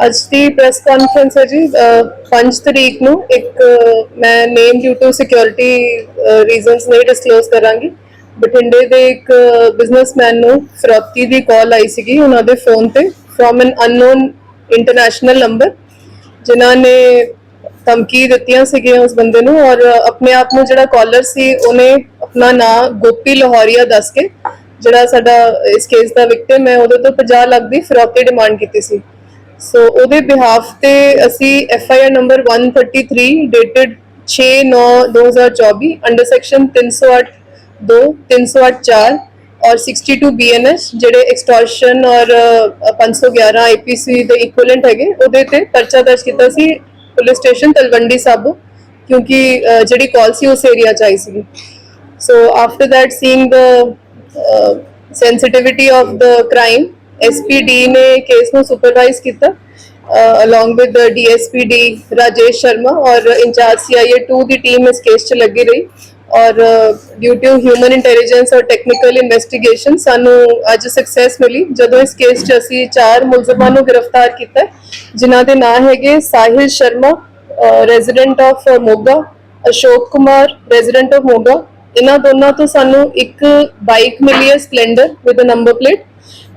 ਅੱਜ ਦੀ press conference ਹੈ ਜੀ ਅਹ, 5 ਤਰੀਕ ਨੂੰ ਇੱਕ ਮੈਂ name due to security reasons ਨਹੀਂ ਡਿਸਕਲੋਜ਼ ਕਰਾਂਗੀ। ਬਠਿੰਡੇ ਦੇ ਇੱਕ ਬਿਜ਼ਨਸਮੈਨ ਨੂੰ ਫਰੋਤੀ ਦੀ ਕਾਲ ਆਈ ਸੀਗੀ ਉਹਨਾਂ ਦੇ ਫੋਨ ਤੇ from an unknown international number ਜਿਨ੍ਹਾਂ ਨੇ ਧਮਕੀ ਦਿੱਤੀਆਂ ਸੀਗੀਆਂ ਉਸ ਬੰਦੇ ਨੂੰ ਔਰ ਆਪਣੇ ਆਪ ਨੂੰ ਜਿਹੜਾ ਕਾਲਰ ਸੀ ਉਹਨੇ ਆਪਣਾ ਨਾਮ ਗੋਪੀ ਲਾਹੌਰੀਆ ਦੱਸ ਕੇ ਜਿਹੜਾ ਸਾਡਾ ਇਸ ਕੇਸ ਦਾ ਵਿਕਟਿਮ ਹੈ ਉਹਦੇ ਤੋਂ 50 ਲੱਖ ਦੀ ਫਰੋਤੀ ਡਿਮਾਂਡ ਕੀਤੀ ਸੀ। ਸੋ ਉਹਦੇ ਬਿਹਾਫ ਤੇ ਅਸੀਂ F I R number 133 dated 6/9/2024 under section 308 2 308 4 ਔਰ 62 ਬੀਐਨਐਸ ਜਿਹੜੇ ਐਕਸਟੋਰਸ਼ਨ ਔਰ ਅ, 511 ਆਈਪੀਸੀ ਦੇ ਇਕੁਇਵਲੈਂਟ ਹੈਗੇ ਉਹਦੇ ਤੇ ਪਰਚਾ ਦਰਜ ਕੀਤਾ ਸੀ ਪੁਲਿਸ ਸਟੇਸ਼ਨ ਤਲਵੰਡੀ ਸਾਬੋ ਕਿਉਂਕਿ ਜਿਹੜੀ ਕਾਲ ਸੀ ਉਸ ਏਰੀਆ ਚ ਆਈ ਸੀ so after that, seeing the uh, sensitivity of the crime, SPD ਨੇ ਕੇਸ ਨੂੰ ਸੁਪਰਵਾਈਜ਼ ਕੀਤਾ uh, along with the DSPD Rajesh Sharma ਔਰ ਇੰਚਾਰਜ CIA 2 ਦੀ ਟੀਮ ਇਸ ਕੇਸ 'ਚ ਲੱਗੀ ਰਹੀ ਔਰ ਡਿਊ ਟੂ ਹਿਊਮਨ ਇੰਟੈਲੀਜੈਂਸ ਔਰ ਟੈਕਨੀਕਲ ਇਨਵੈਸਟੀਗੇਸ਼ਨ ਸਾਨੂੰ ਅੱਜ ਸਕਸੈਸ ਮਿਲੀ ਜਦੋਂ ਇਸ ਕੇਸ 'ਚ ਅਸੀਂ ਚਾਰ ਮੁਲਜ਼ਮਾਂ ਨੂੰ ਗ੍ਰਿਫਤਾਰ ਕੀਤਾ ਜਿਨ੍ਹਾਂ ਦੇ ਨਾਂ ਹੈਗੇ Sahil Sharma uh, resident of uh, Moga Ashok Kumar resident of Moga ਇਹਨਾਂ ਦੋਨਾਂ ਤੋਂ ਸਾਨੂੰ ਇੱਕ ਬਾਈਕ ਮਿਲੀ ਹੈ Splendor with a number plate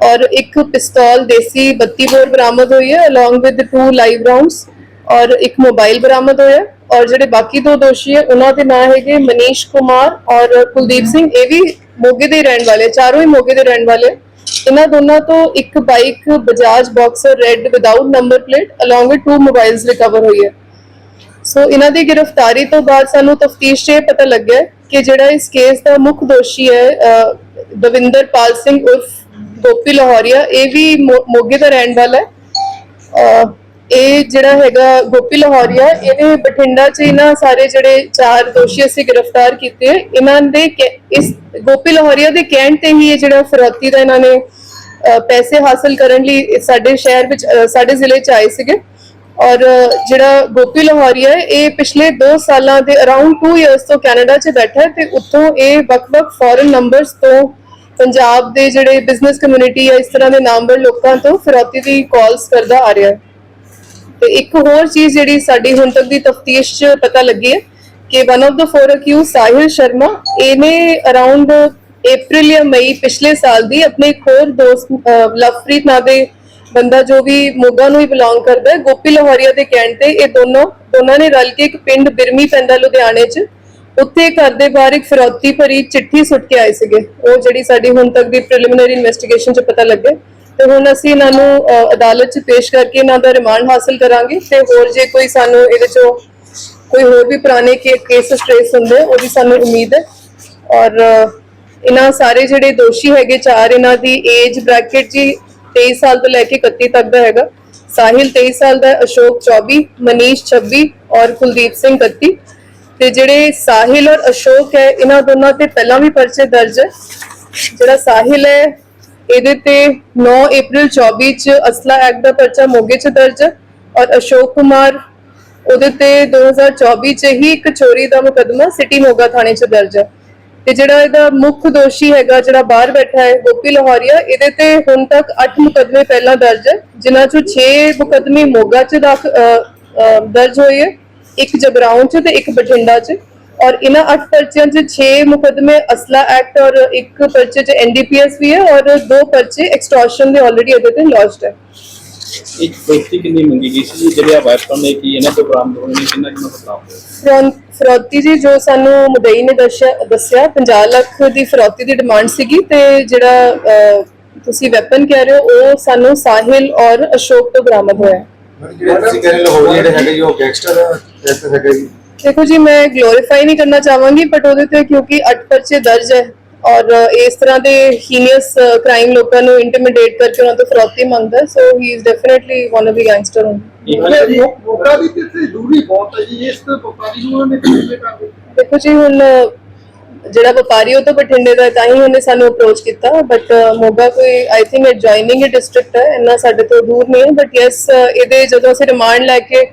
ਔਰ ਇੱਕ ਪਿਸਤੌਲ ਦੇਸੀ 32 ਬੋਰ ਬਰਾਮਦ ਹੋਈ ਹੈ along with two live rounds ਔਰ ਇੱਕ ਮੋਬਾਈਲ ਬਰਾਮਦ ਹੋਇਆ ਔਰ ਜਿਹੜੇ ਬਾਕੀ ਦੋ ਦੋਸ਼ੀ ਹੈ, ਉਹਨਾਂ ਦੇ ਨਾਂ ਹੈਗੇ ਮਨੀਸ਼ ਕੁਮਾਰ ਔਰ ਕੁਲਦੀਪ ਸਿੰਘ। ਇਹ ਵੀ ਮੋਗੇ ਦੇ ਰਹਿਣ ਵਾਲੇ, ਚਾਰੋਂ ਹੀ ਮੋਗੇ ਦੇ ਰਹਿਣ ਵਾਲੇ। ਇਹਨਾਂ ਦੋਨਾਂ ਤੋਂ ਇੱਕ bike Bajaj Boxer red without number plate along with two mobiles recover ਹੋਈ ਹੈ। ਸੋ ਇਹਨਾਂ ਦੀ ਗ੍ਰਿਫਤਾਰੀ ਤੋਂ ਬਾਅਦ ਸਾਨੂੰ ਤਫਤੀਸ਼ 'ਚ ਇਹ ਪਤਾ ਲੱਗਿਆ ਕਿ ਜਿਹੜਾ ਇਸ ਕੇਸ ਦਾ ਮੁੱਖ ਦੋਸ਼ੀ ਹੈ ਅਹ, ਸਿੰਘ ਉਰਫ ਗੋਪੀ ਲਾਹੌਰੀਆ ਇਹ ਵੀ ਮੋਗੇ ਦਾ ਰਹਿਣ ਵਾਲਾ ਹੈ। ਇਹ ਜਿਹੜਾ ਹੈਗਾ ਗੋਪੀ ਲਾਹੌਰੀਆ ਇਹਨੇ ਬਠਿੰਡਾ 'ਚ ਇਹਨਾਂ ਸਾਰੇ ਜਿਹੜੇ ਚਾਰ ਦੋਸ਼ੀ ਅਸੀਂ ਗ੍ਰਿਫਤਾਰ ਕੀਤੇ ਇਹਨਾਂ ਦੇ ਕਹਿ- ਇਸ ਗੋਪੀ ਲਾਹੌਰੀਆ ਦੇ ਕਹਿਣ ਤੇ ਹੀ ਇਹ ਜਿਹੜਾ ਫਰੋਤੀ ਦਾ ਇਹਨਾਂ ਨੇ ਪੈਸੇ ਹਾਸਲ ਕਰਨ ਲਈ ਸਾਡੇ ਸ਼ਹਿਰ ਵਿੱਚ ਸਾਡੇ ਜ਼ਿਲ੍ਹੇ 'ਚ ਆਏ ਸੀਗੇ। ਔਰ ਜਿਹੜਾ ਗੋਪੀ ਲਾਹੌਰੀਆ ਹੈ, ਇਹ ਪਿਛਲੇ 2 ਸਾਲਾਂ ਦੇ ਅਰਾਊਂਡ 2 ਇਅਰਸ ਤੋਂ ਕੈਨੇਡਾ 'ਚ ਬੈਠਾ ਹੈ ਤੇ ਉੱਥੋਂ ਇਹ ਵੱਖ-ਵੱਖ ਫੋਰਨ ਨੰਬਰਸ ਤੋਂ ਪੰਜਾਬ ਦੇ ਜਿਹੜੇ ਬਿਜ਼ਨਸ ਕਮਿਊਨਿਟੀ ਹੈ, ਇਸ ਤਰ੍ਹਾਂ ਦੇ ਨਾਮਵਰ ਲੋਕਾਂ ਤੋਂ ਫਿਰੌਤੀ ਦੀ ਕਾਲਸ ਕਰਦਾ ਆ ਰਿਹਾ ਹੈ। ਤੇ ਇੱਕ ਹੋਰ ਚੀਜ਼ ਜਿਹੜੀ ਸਾਡੀ ਹੁਣ ਤੱਕ ਦੀ ਤਫਤੀਸ਼ 'ਚ ਪਤਾ ਲੱਗੀ ਹੈ ਕਿ ਵਨ ਆਫ ਦਾ ਫੋਰ ਅਕਿਊ ਸਾਹਿਲ ਸ਼ਰਮਾ ਇਹਨੇ ਅਰਾਊਂਡ ਅਪ੍ਰੈਲ ਜਾਂ ਮਈ ਪਿਛਲੇ ਸਾਲ ਦੀ ਆਪਣੇ ਇੱਕ ਹੋਰ ਦੋਸਤ ਲਵਪ੍ਰੀਤ ਨਾਂ ਦੇ ਬੰਦਾ ਜੋ ਵੀ ਮੋਗਾ ਨੂੰ ਹੀ ਬਿਲੋਂਗ ਕਰਦਾ ਹੈ ਗੋਪੀ ਲਾਹੌਰੀਆ ਦੇ ਕਹਿਣ ਤੇ ਇਹ ਦੋਨੋਂ ਦੋਨਾਂ ਨੇ ਰਲ ਕੇ ਇੱਕ ਪਿੰਡ ਬਿਰਮੀ ਪੈਂਦਾ ਲੁਧਿਆਣੇ 'ਚ। ਉੱਥੇ ਘਰ ਦੇ ਬਾਹਰ ਇੱਕ ਫਿਰੌਤੀ ਭਰੀ ਚਿੱਠੀ ਸੁੱਟ ਕੇ ਆਏ ਸੀਗੇ। ਉਹ ਜਿਹੜੀ ਸਾਡੀ ਹੁਣ ਤੱਕ ਦੀ ਪ੍ਰੀਲਿਮਿਨਰੀ ਇਨਵੈਸਟੀਗੇਸ਼ਨ 'ਚ ਪਤਾ ਲੱਗਿਆ। ਤੇ ਹੁਣ ਅਸੀਂ ਇਹਨਾਂ ਨੂੰ ਅਹ, ਅਦਾਲਤ 'ਚ ਪੇਸ਼ ਕਰਕੇ ਇਹਨਾਂ ਦਾ ਰਿਮਾਂਡ ਹਾਸਲ ਕਰਾਂਗੇ ਤੇ ਹੋਰ ਜੇ ਕੋਈ ਸਾਨੂੰ ਇਹਦੇ 'ਚੋਂ ਕੋਈ ਹੋਰ ਵੀ ਪੁਰਾਣੇ ਕੇਸ ਸਟ੍ਰੇਸ ਹੁੰਦੇ ਆ, ਉਹਦੀ ਸਾਨੂੰ ਉਮੀਦ ਹੈ। ਔਰ ਅਹ, ਇਹਨਾਂ ਸਾਰੇ ਜਿਹੜੇ ਦੋਸ਼ੀ ਹੈਗੇ ਚਾਰ ਇਹਨਾਂ ਦੀ ਏਜ ਬ੍ਰੈਕਟ ਜੀ 23 ਸਾਲ ਤੋਂ ਲੈ ਕੇ 31 ਤੱਕ ਦਾ ਹੈਗਾ। ਸਾਹਿਲ 23 ਸਾਲ ਦਾ, ਅਸ਼ੋਕ 24 ਮਨੀਸ਼ 26 ਔਰ ਕੁਲਦੀਪ ਸਿੰਘ 31 ਤੇ ਜਿਹੜੇ ਸਾਹਿਲ ਔਰ ਅਸ਼ੋਕ ਹੈ, ਇਹਨਾਂ ਦੋਨਾਂ ਤੇ ਪਹਿਲਾਂ ਵੀ ਪਰਚੇ ਦਰਜ ਹੈ। ਜਿਹੜਾ ਸਾਹਿਲ ਹੈ, ਇਹਦੇ ਤੇ 9 April 24 ਚ ਅਸਲਾ ਐਕਟ ਦਾ ਪਰਚਾ ਮੋਗੇ ਚ ਦਰਜ ਹੈ ਔਰ ਅਸ਼ੋਕ ਕੁਮਾਰ ਉਹਦੇ ਤੇ 2024 ਚ ਹੀ ਇੱਕ ਚੋਰੀ ਦਾ ਮੁਕੱਦਮਾ ਸਿਟੀ ਮੋਗਾ ਥਾਣੇ ਚ ਦਰਜ ਹੈ। ਤੇ ਜਿਹੜਾ ਇਹਦਾ ਮੁੱਖ ਦੋਸ਼ੀ ਹੈਗਾ ਜਿਹੜਾ ਬਾਹਰ ਬੈਠਾ ਹੈ ਗੋਪੀ ਲਾਹੌਰੀਆ ਇਹਦੇ ਤੇ ਹੁਣ ਤੱਕ 8 ਮੁਕੱਦਮੇ ਪਹਿਲਾਂ ਦਰਜ ਹੈ ਜਿਨ੍ਹਾਂ ਚੋਂ 6 ਮੁਕੱਦਮੇ ਮੋਗਾ ਚ ਦਾਖ- ਅ, ਅ, ਦਰਜ ਹੋਏ ਹੈ ਇੱਕ ਜਗਰਾਉਂ ਚ ਤੇ ਇੱਕ ਬਠਿੰਡਾ ਚ ਔਰ ਇਹਨਾਂ 8 ਪਰਚਿਆਂ ਚ 6 ਮੁਕੱਦਮੇ ਅਸਲਾ ਐਕਟ ਔਰ ਇੱਕ ਪਰਚੇ ਚ ਐਨਡੀਪੀਐਸ ਵੀ ਹੈ ਔਰ ਦੋ ਪਰਚੇ ਐਕਸਟੋਰਸ਼ਨ ਦੇ ਆਲਰੇਡੀ ਇਹਦੇ ਤੇ ਲੌਜਡ ਹੈ। ਇੱਕ ਵਿਅਕਤੀ ਕਿੰਨੀ ਮੰਗੀ ਗਈ ਸੀ ਜਿਹੜੇ ਆ ਵੈਪਨ ਨੇ ਕੀ ਇਹਨਾਂ ਤੋਂ ਬਰਾਮਦ ਹੋਏ ਨੇ ਕਿੰਨਾ ਕਿੰਨਾ ਬਰਾਮਦ ਹੋਏ ਫਰੌਨ- ਜੀ ਜੋ ਸਾਨੂੰ ਮੁਦਈ ਨੇ ਦੱਸਿਆ ਦੱਸਿਆ 50 ਲੱਖ ਦੀ ਫਰੌਤੀ ਦੀ ਡਿਮਾਂਡ ਸੀਗੀ ਤੇ ਜਿਹੜਾ ਅਹ, ਤੁਸੀਂ ਵੈਪਨ ਕਹਿ ਰਹੇ ਹੋ ਉਹ ਸਾਨੂੰ ਸਾਹਿਲ ਔਰ ਅਸ਼ੋਕ ਤੋਂ ਬਰਾਮਦ ਹੋਇਆ ਹੈ। ਜਿਹੜੇ ਤੁਸੀਂ ਕਹਿ ਲਾਹੌਰ ਜਿਹੜੇ ਹੈਗੇ ਜੀ ਉਹ ਗੈਂਗਸਟਰ ਐਸੇ ਹੈਗੇ ਜੀ ਦੇਖੋ ਜੀ ਮੈਂ ਗਲੋਰੀਫਾਈ ਨਹੀਂ ਕਰਨਾ ਚਾਹਾਂਗੀ ਬਟ ਉਹਦੇ ਤੇ ਕਿਉਂਕਿ 8 ਪਰਚੇ ਦਰਜ ਹੈ ਔਰ ਇਸ ਤਰ੍ਹਾਂ ਦੇ ਹੀਨੀਅਸ ਕ੍ਰਾਈਮ ਲੋਕਾਂ ਨੂੰ ਇੰਟੀਮੀਡੇਟ ਕਰਕੇ ਉਹਨਾਂ ਤੋਂ ਫਰੌਤੀ ਮੰਗਦਾ so he. Is definitely one of the gangster Moga ਦੀ ਤੇ ਦੂਰੀ ਬਹੁਤ ਹੈ ਜੀ। ਇਸ ਤੋਂ ਵਪਾਰੀ ਨੂੰ ਉਹਨੇ ਕਿਵੇਂ ਕਰ ਦਿੱਤਾ ਦੇਖੋ ਜੀ ਹੁਣ ਜਿਹੜਾ ਵਪਾਰੀ ਉਹ ਤਾਂ ਬਠਿੰਡੇ ਦਾ ਤਾਂ ਹੀ ਉਹਨੇ ਸਾਨੂੰ ਅਪਰੋਚ ਕੀਤਾ। ਬਟ ਮੋਗਾ ਕੋਈ ਆਈ ਥਿੰਕ ਐਡਜੋਇਨਿੰਗ ਡਿਸਟ੍ਰਿਕਟ ਹੈ। ਇੰਨਾ ਸਾਡੇ ਤੋਂ ਦੂਰ ਨਹੀਂ। ਬਟ ਯੈਸ ਇਹਦੇ ਜਦੋਂ ਅਸੀਂ ਰਿਮਾਂਡ ਲੈ ਕੇ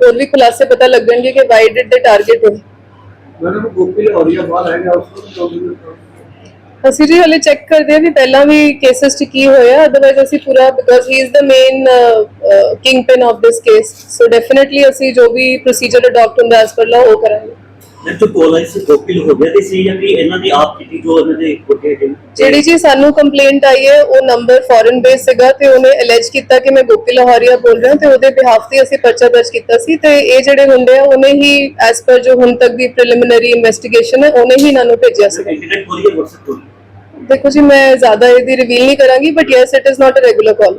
ਹੋਰ ਵੀ ਖੁਲਾਸੇ ਪਤਾ ਲੱਗਣਗੇ ਕਿ ਵਾਈ ਡਿਡ ਦੇ ਟਾਰਗੇਟ ਹੈ ਮੈਨੂੰ ਗੋਪੀ ਲਾਹੌਰੀਆ ਬਾਹਰ ਹੈਗਾ ਉਸ ਨੂੰ ਅਸੀਂ ਜੀ ਹਲੇ ਚੈੱਕ ਕਰਦੇ ਹਾਂ ਵੀ ਪਹਿਲਾਂ ਵੀ ਕੇਸਸ 'ਚ ਕੀ ਹੋਇਆ ਅਦਰਵਾਈਜ਼ ਅਸੀਂ ਪੂਰਾ because he is the main kingpin of this case so definitely ਅਸੀਂ ਜੋ ਵੀ ਪ੍ਰੋਸੀਜਰ ਅਡਾਪਟ ਹੁੰਦਾ ਐਸ ਪਰ ਲਾ ਉਹ ਕਰਾਂਗੇ। ਜੋ ਕੋਲ ਇਸ ਗੋਪੀ ਹੋ ਗਿਆ ਤੇ ਸੀ ਜਾਂ ਕਿ ਇਹਨਾਂ ਦੀ ਆਪ ਕੀਤੀ ਜੋ ਇਹਨਾਂ ਦੇ ਤੇ ਜਿਹੜੀ ਜੀ ਸਾਨੂੰ ਕੰਪਲੇਂਟ ਆਈ ਹੈ ਉਹ ਨੰਬਰ ਫੋਰਨ ਬੇਸ ਸੀਗਾ ਤੇ ਉਹਨੇ ਅਲੈਜ ਕੀਤਾ ਕਿ ਮੈਂ ਗੋਪੀ ਲਾਹੌਰੀਆ ਬੋਲ ਰਿਹਾ ਤੇ ਉਹਦੇ ਬਿਹਾਫ ਤੇ ਅਸੀਂ ਪਰਚਾ ਦਰਜ ਕੀਤਾ ਸੀ ਤੇ ਇਹ ਜਿਹੜੇ ਹੁੰਦੇ ਆ ਉਹਨੇ ਹੀ ਐਸ ਪਰ ਜੋ ਹੁਣ ਤੱਕ ਦੀ ਪ੍ਰੀਲਿਮਿਨਰੀ ਇਨਵੈਸਟੀਗੇਸ਼ਨ ਹੈ ਉਹਨੇ ਹੀ ਇਹਨਾਂ ਨੂੰ ਭੇਜਿਆ ਸੀਗਾ। ਇੰਟਰਨੈਟ ਖੋਲੀ ਹੈ WhatsApp ਖੋਲੀ ਦੇਖੋ ਜੀ ਮੈਂ ਜ਼ਿਆਦਾ ਇਹਦੀ ਰਿਵੀਲ ਨਹੀਂ ਕਰਾਂਗੀ but yes it is not a regular call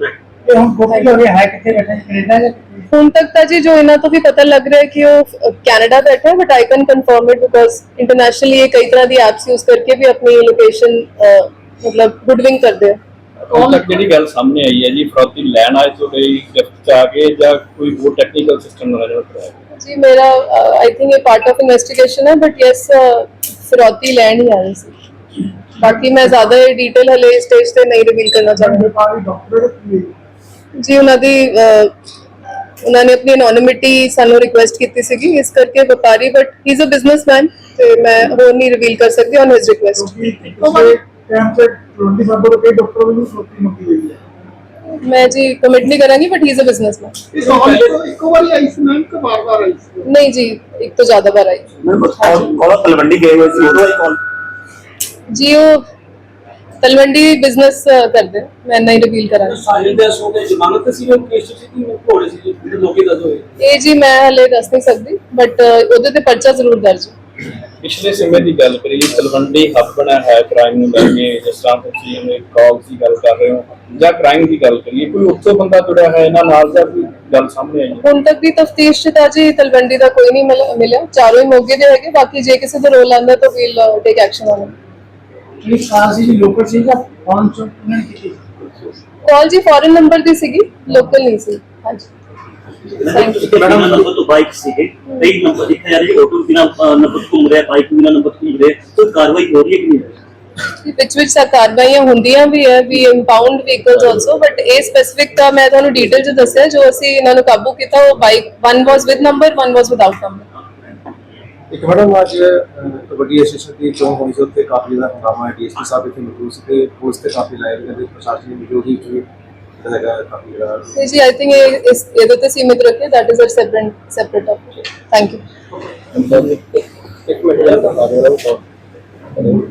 ਇਹ ਹੁਣ ਗੋਪੀ ਹੋ ਗਿਆ ਹੈ ਕਿੱਥੇ ਬੈਠਾ ਹੈ ਕੈਨੇਡਾ ਜਾਂ ਕਿੱਥੇ? ਹੁਣ ਤੱਕ ਤਾਂ ਜੀ ਜੋ ਇਹਨਾਂ ਤੋਂ ਵੀ ਪਤਾ ਲੱਗ ਰਿਹਾ ਹੈ ਕਿ ਉਹ ਕੈਨੇਡਾ ਬੈਠਾ ਹੈ but I can confirm it because internationally ਇਹ ਕਈ ਤਰ੍ਹਾਂ ਦੀ ਐਪਸ ਯੂਜ਼ ਕਰਕੇ ਵੀ ਆਪਣੀ ਲੋਕੇਸ਼ਨ ਮਤਲਬ ਗੁਡਵਿੰਗ ਕਰਦੇ ਆ ਹੁਣ ਤੱਕ ਜਿਹੜੀ ਗੱਲ ਸਾਹਮਣੇ ਆਈ ਹੈ ਜੀ ਫਰੋਤੀ ਲੈਣ ਆਏ ਤੁਹਾਡੇ ਗਿਫਟ ਚ ਆ ਕੇ ਜਾਂ ਕੋਈ ਹੋਰ ਟੈਕਨੀਕਲ ਸਿਸਟਮ ਨਾਲ ਜੁੜ ਰਿਹਾ ਜੀ ਮੇਰਾ ਆਈ ਥਿੰਕ ਇਹ ਪਾਰਟ ਆਫ ਇਨਵੈਸਟੀਗੇਸ਼ਨ ਹੈ ਬਟ ਯੈਸ ਫਿਰੌਤੀ ਲੈਣ ਹੀ ਆਏ ਸੀ ਬਾਕੀ ਮੈਂ ਜ਼ਿਆਦਾ ਇਹ ਡਿਟੇਲ ਹਲੇ ਸਟੇਜ ਤੇ ਨਹੀਂ ਰਿਵੀਲ ਕਰਨਾ ਚਾਹੁੰਦੀ ਵਪਾਰੀ ਡਾਕਟਰ ਕੀ ਹੈ? ਜੀ ਉਹਨਾਂ ਦੀ ਅਹ, ਉਹਨਾਂ ਨੇ ਆਪਣੀ ਐਨੋਨਿਮਿਟੀ ਸਾਨੂੰ ਰਿਕੁਐਸਟ ਕੀਤੀ ਸੀਗੀ ਇਸ ਕਰਕੇ ਵਪਾਰੀ but he is a businessman ਤੇ ਮੈਂ ਹੋਰ ਨਹੀਂ ਰਿਵੀਲ ਕਰ ਸਕਦੀ ਔਨ ਹਿਸ ਰਿਕੁਐਸਟ ਕਿਉਂਕਿ ਪਿਛਲੇ ਟਾਈਮ ਤੇ 20 ਸਾਲ ਤੋਂ ਕਈ ਡਾਕਟਰ ਵੀ ਸੋਚੀ ਮੁੱਕੀ ਹੋਈ ਹੈ ਮੈਂ ਜੀ ਕਮਿਟ ਨਹੀਂ ਕਰਾਂਗੀ but he is a businessman ਇਹ ਕਾਲ ਇੱਕੋ- ਇੱਕੋ ਵਾਰੀ ਆਈ ਸੀ ਮੈਮ ਕਿ ਬਾਰ ਬਾਰ ਆਈ ਸੀ ਨਹੀਂ ਜੀ ਤਲਵੰਡੀ ਬਿਜ਼ਨਸ ਕਰਦੇ। ਆ, ਮੈਂ ਨਹੀਂ ਰਿਵੀਲ ਕਰਾਂਗੀ। ਸਾਹਿਲ ਦੇ ਦੇ ਜ਼ਮਾਨਤ ਸੀ ਉਹ ਕੇਸ ਸੀ ਕਿ ਘੋੜੇ ਸੀ ਜਿਹੜੇ ਲੋਕੀ ਦੱਸ ਹੋਏ। ਇਹ ਜੀ ਮੈਂ ਹਲੇ ਦੱਸ ਨਹੀਂ ਸਕਦੀ ਬਟ ਉਹਦੇ ਤੇ ਪਰਚਾ ਜ਼ਰੂਰ ਦਰਜ। ਹੈ ਪਿਛਲੇ ਸਮੇਂ ਦੀ ਗੱਲ ਕਰੀਏ ਤਲਵੰਡੀ ਹੱਬ ਬਣਿਆ ਹੈ ਕ੍ਰਾਈਮ ਨੂੰ ਲੈ ਕੇ ਜਿਸ ਤਰ੍ਹਾਂ ਤੁਸੀਂ ਉਹਨੇ ਕਾਲ ਦੀ ਗੱਲ ਕਰ ਰਹੇ ਹੋ ਜਾਂ ਕ੍ਰਾਈਮ ਦੀ ਗੱਲ ਕਰੀਏ ਕੋਈ ਉੱਥੋਂ ਬੰਦਾ ਜੁੜਿਆ ਹੈ ਇਹਨਾਂ ਨਾਲ ਜਾਂ ਕੋਈ ਗੱਲ ਸਾਹਮਣੇ ਆਈ ਹੈ? ਹੁਣ ਤੱਕ ਦੀ ਤਫਤੀਸ਼ ਚ ਤਾਂ ਜੀ ਤਲਵੰਡੀ ਦਾ ਕੋਈ ਨਹੀਂ ਮਿਲ- ਮਿਲਿਆ। ਚਾਰੋਂ ਹੀ ਮੋਗੇ ਦੇ ਹੈਗੇ ਬਾਕੀ ਜੇ ਕਿਸੇ ਦਾ ਰੋਲ ਆਂਦਾ ਤਾਂ ਵੀਲ ਟੇਕ ਐਕਸ਼ਨ ਔਨ ਜਿਹੜੀ ਕਾਰ ਸੀ ਲੋਕਲ ਸੀ ਜਾਂ ਫੋਨ ਚੋਂ ਉਹਨਾਂ ਨੇ ਕੀਤੀ? ਕਾਲ ਜੀ ਫੋਰਨ ਨੰਬਰ ਦੀ ਸੀਗੀ ਲੋਕਲ ਨਹੀਂ ਸੀ। ਹਾਂਜੀ। ਮੈਡਮ ਤੁਸੀਂ ਕਿਹੜਾ ਨੰਬਰ ਤੋਂ ਬਾਈਕ ਸੀਗੇ ਕਈ ਨੰਬਰ ਦੇਖਿਆ ਜਾ ਰਿਹਾ ਹੈ ਆਟੋ ਬਿਨਾ ਨੰਬਰ ਘੁੰਮ ਰਿਹਾ ਬਾਈਕ ਬਿਨਾ ਨੰਬਰ ਘੁੰਮ ਰਿਹਾ ਕੋਈ ਕਾਰਵਾਈ ਹੋ ਰਹੀ ਹੈ ਕਿ ਨਹੀਂ? ਜੀ, ਵਿੱਚ ਵਿੱਚ ਸਾ ਕਾਰਵਾਈਆਂ ਹੁੰਦੀਆਂ ਵੀ ਹੈ ਵੀ ਇੰਪਾਊਂਡ ਵਹੀਕਲਸ ਆਲਸੋ ਬਟ ਇਹ ਸਪੈਸਿਫਿਕ ਤਾਂ ਮੈਂ ਤੁਹਾਨੂੰ ਡਿਟੇਲ ਚ ਦੱਸਿਆ ਜੋ ਅਸੀਂ ਇਹਨਾਂ ਨੂੰ ਕਾਬੂ ਕੀਤਾ ਉਹ bike one was with number one was without number ਇੱਕ ਮੈਡਮ ਅੱਜ ਵੱਡੀ ਐਸੋਸੀਏਸ਼ਨ ਦੀ ਚੋਣ ਹੋਈ ਸੀ ਉੱਥੇ ਕਾਫੀ ਜ਼ਿਆਦਾ ਹੰਗਾਮਾ ਹੈ ਡੀਐਸਪੀ ਸਾਹਿਬ ਇੱਥੇ ਮੌਜੂਦ ਸੀ ਤੇ ਪੁਲਿਸ ਤੇ ਕਾਫੀ ਲਾਇਆ ਕਹਿੰਦੇ ਪ੍ਰਸ਼ਾਸਨ ਦੀ ਹੈਗਾ ਕਾਫੀ ਜਿਹੜਾ ਤੇ ਜੀ ਆਈ ਥਿੰਕ ਇਸ ਇਹਦੇ ਤੇ ਸੀਮਿਤ ਰੱਖੇ that is a separate separate topic thank you ਇੱਕ ਮਿੰਟ ਰਹੇ ਹੋ